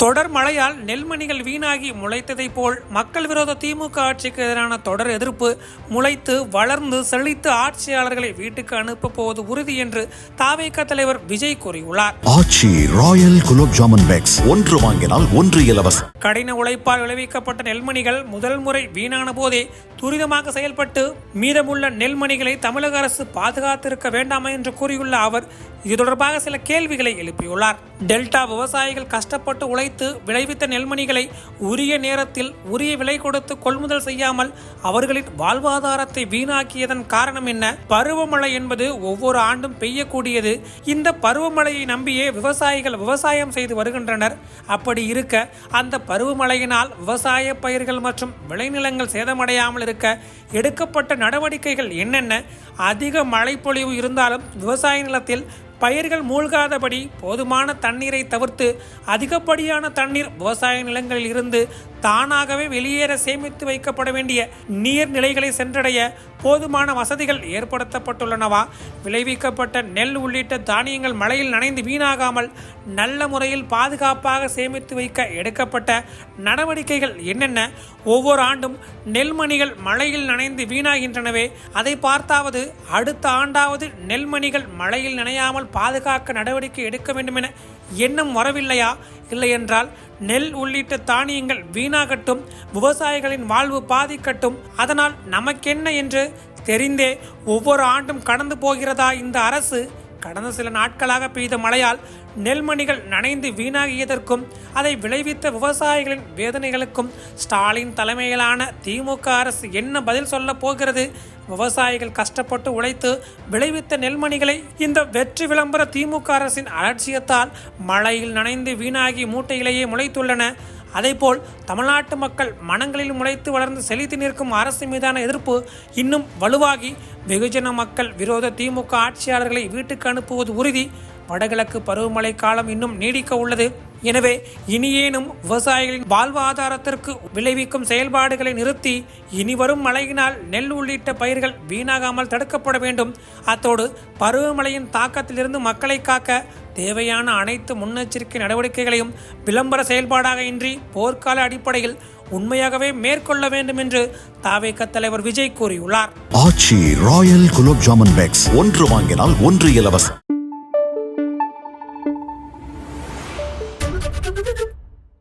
தொடர் மழையால் நெல்மணிகள் வீணாகி முளைத்ததைப் போல் மக்கள் விரோத திமுக ஆட்சிக்கு எதிரான தொடர் எதிர்ப்பு முளைத்து வளர்ந்து செழித்து ஆட்சியாளர்களை வீட்டுக்கு அனுப்பப் போவது உறுதி என்று தாவேக தலைவர் விஜய் கூறியுள்ளார். Aachi royal gulab jamun packs. ஒன்று வாங்கினால் ஒன்று இலவசம். கடின உழைப்பால் விளைவிக்கப்பட்ட நெல்மணிகள் முதல் முறை வீணான போதே துரிதமாக செயல்பட்டு மீதமுள்ள நெல்மணிகளை தமிழக அரசு பாதுகாத்திருக்க வேண்டாமா என்று கூறியுள்ள அவர் இது தொடர்பாக சில கேள்விகளை எழுப்பியுள்ளார். டெல்டா விவசாயிகள் கஷ்டப்பட்டு உழைத்து விளைவித்த நெல்மணிகளை உரிய நேரத்தில் உரிய விலை கொடுத்து கொள்முதல் செய்யாமல் அவர்களின் வாழ்வாதாரத்தை வீணாக்கியதன் காரணம் என்ன? பருவமழை என்பது ஒவ்வொரு ஆண்டும் பெய்யக்கூடியது. இந்த பருவமழையை நம்பியே விவசாயிகள் விவசாயம் செய்து வருகின்றனர். அப்படி இருக்க அந்த பருவமழையினால் விவசாய பயிர்கள் மற்றும் விளைநிலங்கள் சேதமடையாமல் இருக்க எடுக்கப்பட்ட நடவடிக்கைகள் என்னென்ன? அதிக மழைப்பொழிவு இருந்தாலும் விவசாய நிலத்தில் பயிர்கள் மூழ்காதபடி போதுமான தண்ணீரை தவிர்த்து அதிகப்படியான தண்ணீர் விவசாய நிலங்களில் இருந்து தானாகவே வெளியேற சேமித்து வைக்கப்பட வேண்டிய நீர்நிலைகளை சென்றடைய போதுமான வசதிகள் ஏற்படுத்தப்பட்டுள்ளனவா? விளைவிக்கப்பட்ட நெல் உள்ளிட்ட தானியங்கள் மழையில் நனைந்து வீணாகாமல் நல்ல முறையில் பாதுகாப்பாக சேமித்து வைக்க எடுக்கப்பட்ட நடவடிக்கைகள் என்னென்ன? ஒவ்வொரு ஆண்டும் நெல்மணிகள் மழையில் நனைந்து வீணாகின்றனவே. அதை பார்த்தாவது அடுத்த ஆண்டாவது நெல்மணிகள் மழையில் நனையாமல் பாதுகாக்க நடவடிக்கை எடுக்க வேண்டும் என எண்ணம் வரவில்லையா? இல்லையென்றால் நெல் உள்ளிட்ட தானியங்கள் வீணாகட்டும் விவசாயிகளின் வாழ்வு பாதிக்கட்டும். அதனால் நமக்கென்ன என்று தெரிந்தே ஒவ்வொரு ஆண்டும் கடந்து போகிறதா இந்த அரசு? கடந்த சில நாட்களாக பெய்த மழையால் நெல்மணிகள் நனைந்து வீணாகியதற்கும் அதை விளைவித்த விவசாயிகளின் வேதனைகளுக்கும் ஸ்டாலின் தலைமையிலான திமுக அரசு என்ன பதில் சொல்ல போகிறது? விவசாயிகள் கஷ்டப்பட்டு உழைத்து விளைவித்த நெல்மணிகளை இந்த வெற்றி விளம்பர திமுக அரசின் அலட்சியத்தால் மழையில் நனைந்து வீணாகி மூட்டையிலேயே முளைத்துள்ளன. அதேபோல் தமிழ்நாட்டு மக்கள் மனங்களில் முளைத்து வளர்ந்து செழித்து நிற்கும் அரசு மீதான எதிர்ப்பு இன்னும் வலுவாகி வெகுஜன மக்கள் விரோத திமுக ஆட்சியாளர்களை வீட்டுக்கு அனுப்புவது உறுதி. வடகிழக்கு பருவமழை காலம் இன்னும் நீடிக்க உள்ளது. எனவே இனியேனும் விவசாயிகளின் வாழ்வாதாரத்திற்கு விளைவிக்கும் செயல்பாடுகளை நிறுத்தி இனி வரும் மழையினால் நெல் உள்ளிட்ட பயிர்கள் வீணாகாமல் தடுக்கப்பட வேண்டும். அத்தோடு பருவமழையின் தாக்கத்திலிருந்து மக்களை காக்க தேவையான அனைத்து முன்னெச்சரிக்கை நடவடிக்கைகளையும் விளம்பர செயல்பாடாக இன்றி போர்க்கால அடிப்படையில் உண்மையாகவே மேற்கொள்ள வேண்டும் என்று தாவேக தலைவர் விஜய் கூறியுள்ளார். ஆட்சி ராயல் குலோப் ஜாமுன் பேக்ஸ் ஒன்று வாங்கினால் ஒன்று இலவசம்.